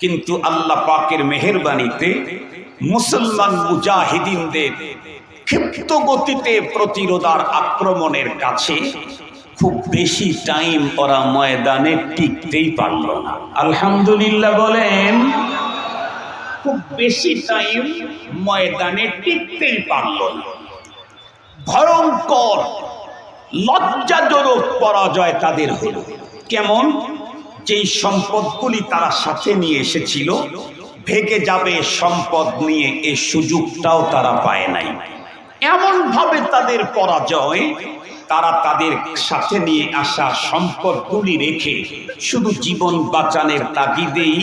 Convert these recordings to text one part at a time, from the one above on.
কিন্তু আল্লাহ পাকের মেহেরবানিতে মুসলমান মুজাহিদিনদের ক্ষিপ্ত গতিতে প্রতিরোধার আক্রমণের কাছে খুব বেশি টাইম ওরা ময়দানে টিকতেই পারল না। আলহামদুলিল্লাহ বলেন, খুব বেশি টাইম ময়দানে টিকতেই পারল না। ভয়ঙ্কর, লজ্জাজনক পরাজয় তাদের হল। কেমন? যেই সম্পদগুলি তারা সাথে নিয়ে এসেছিল, ভেগে যাবে সম্পদ নিয়ে এ সুযোগটাও তারা পায় নাই। এমন ভাবে তাদের পরাজয়, তারা তাদের সাথে নিয়ে আসা সম্পদগুলি রেখে শুধু জীবন বাঁচানোর তাগিদেই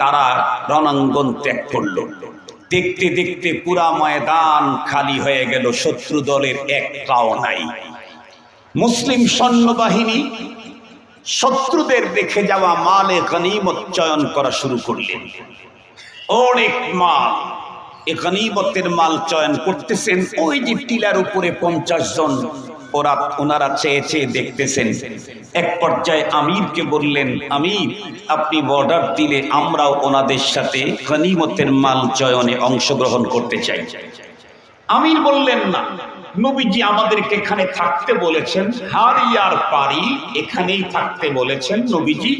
তারা রণাঙ্গন ত্যাগ করল। দেখতে দেখতে পুরা ময়দান খালি হয়ে গেল, শত্রু দলের একটাও নাই। মুসলিম সৈন্যবাহিনী শত্রুদের দেখে যাওয়া মালে গনিমত চয়ন করা শুরু করলেন। অনেক মাল এ গনিমতের মাল চয়ন করতেছেন। ওই যে টিলার উপরে পঞ্চাশ জন, ওরা ওনারা চেয়ে চেয়ে দেখতেছেন। এক পর্যায়ে আমিরকে বললেন, আমির, আপনি বর্ডার দিলে আমরাও ওনাদের সাথে গনিমতের মাল চয়নে অংশগ্রহণ করতে চাই। আমির বললেন, না, নবীজি আমাদেরকে এখানে থাকতে বলেছেন হারিয়ার পারি এখানেই থাকতে বলেছেন নবীজি।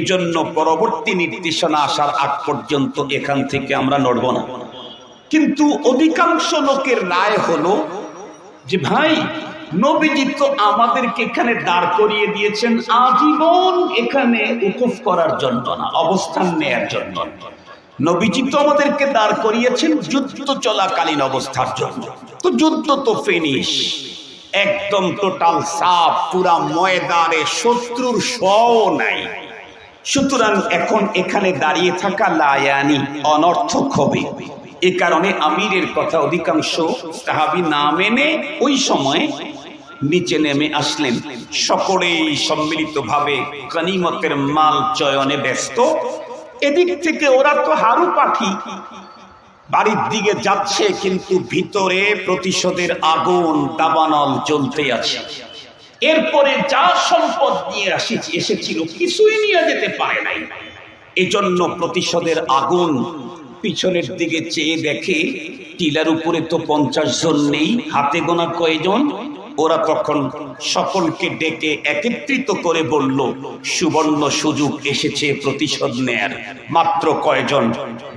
এজন্য পরবর্তী নির্দেশনা আসার আগ পর্যন্ত এখান থেকে আমরা নড়ব না। কিন্তু অধিকাংশ লোকের রায় হলো যে, ভাই, নবীজি তো আমাদেরকে এখানে দাঁড় করিয়ে দিয়েছেন আজীবন এখানে উকুফ করার জন্য না, অবস্থান নেয়ার জন্য নবীজি তো আমাদেরকে দাঁড় করিয়েছেন যুদ্ধ চলাকালীন অবস্থার জন্য। তো যুদ্ধ তো ফিনিশ একদম টোটাল সাফ, পুরা ময়দানে শত্রুর শও নাই। সুতরাং এখন এখানে দাঁড়িয়ে থাকা লায়ানি অনর্থক হবে। এ কারণে আমিরের কথা অধিকাংশ সাহাবি না মেনে ওই সময় নিচে নেমে আসলেন। সকলেই সম্মিলিতভাবে গনিমতের মাল চয়নে ব্যস্ত। এদিক থেকে ওরা তো হারু পাখি। বাড়ির দিকে যাচ্ছে, কিন্তু ভিতরে প্রতিশোধের আগুন দাবানল জ্বলতে আছে। এরপরে যা সম্পদ নিয়ে আসি এসেছিল, কিছুই নিয়ে যেতে পারে নাই। এজন্য প্রতিশোধের আগুন পিছনের দিকে চেয়ে দেখে, টিলার উপরে তো পঞ্চাশ জন নেই, হাতে গোনা কয়জন? ওরা তখন সকলকে ডেকে একত্রিত করে বলল, সুবর্ণ সুযোগ এসেছে প্রতিশোধ নেয়ার। মাত্র কয়জন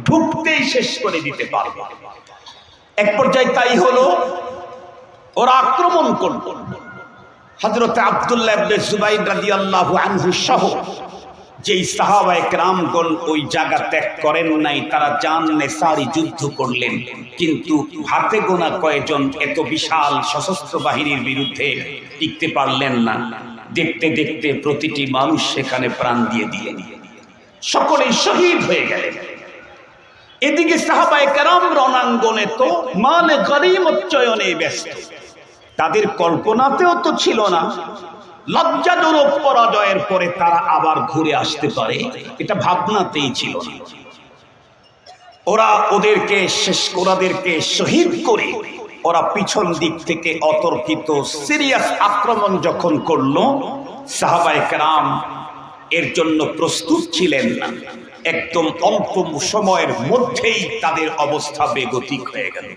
ঢুকতেই শেষ করে দিতে পারব। এক পর্যায়ে তাই হলো, ওরা আক্রমণ করল। হজরত আবদুল্লাহ জুবাইর রাদিয়াল্লাহু আনহু সহ যেই সাহাবায়ে কেরামগণ ওই জায়গা ত্যাগ করেন নাই, তারা জান নেসারি যুদ্ধ করলেন। কিন্তু হাতে গোনা কয়েকজন এত বিশাল সশস্ত্র বাহিনীর বিরুদ্ধে টিকতে পারলেন না। দেখতে দেখতে প্রতিটি মানুষ সেখানে প্রাণ দিয়ে দিলেন। সকলেই শহীদ হয়ে গেলেন। এদিকে সাহাবায়ে কেরাম রণাঙ্গনে তো মানে চয়নে ব্যস্ত। তাদের কল্পনাতেও তো ছিল না লজ্জাজনক পরাজয়ের পরে তারা আবার ঘুরে আসতে পারে। এটা ভাবনাতেই ছিল ওরা ওদেরকে, শেষ ওরাদেরকে শহীদ করে ওরা পিছন দিক থেকে অতর্কিত, সিরিয়াস আক্রমণ যখন করল, সাহাবায়ে কেরাম এর জন্য প্রস্তুত ছিলেন না। একদম অল্প সময়ের মধ্যেই তাদের অবস্থা বেগতিক হয়ে গেল।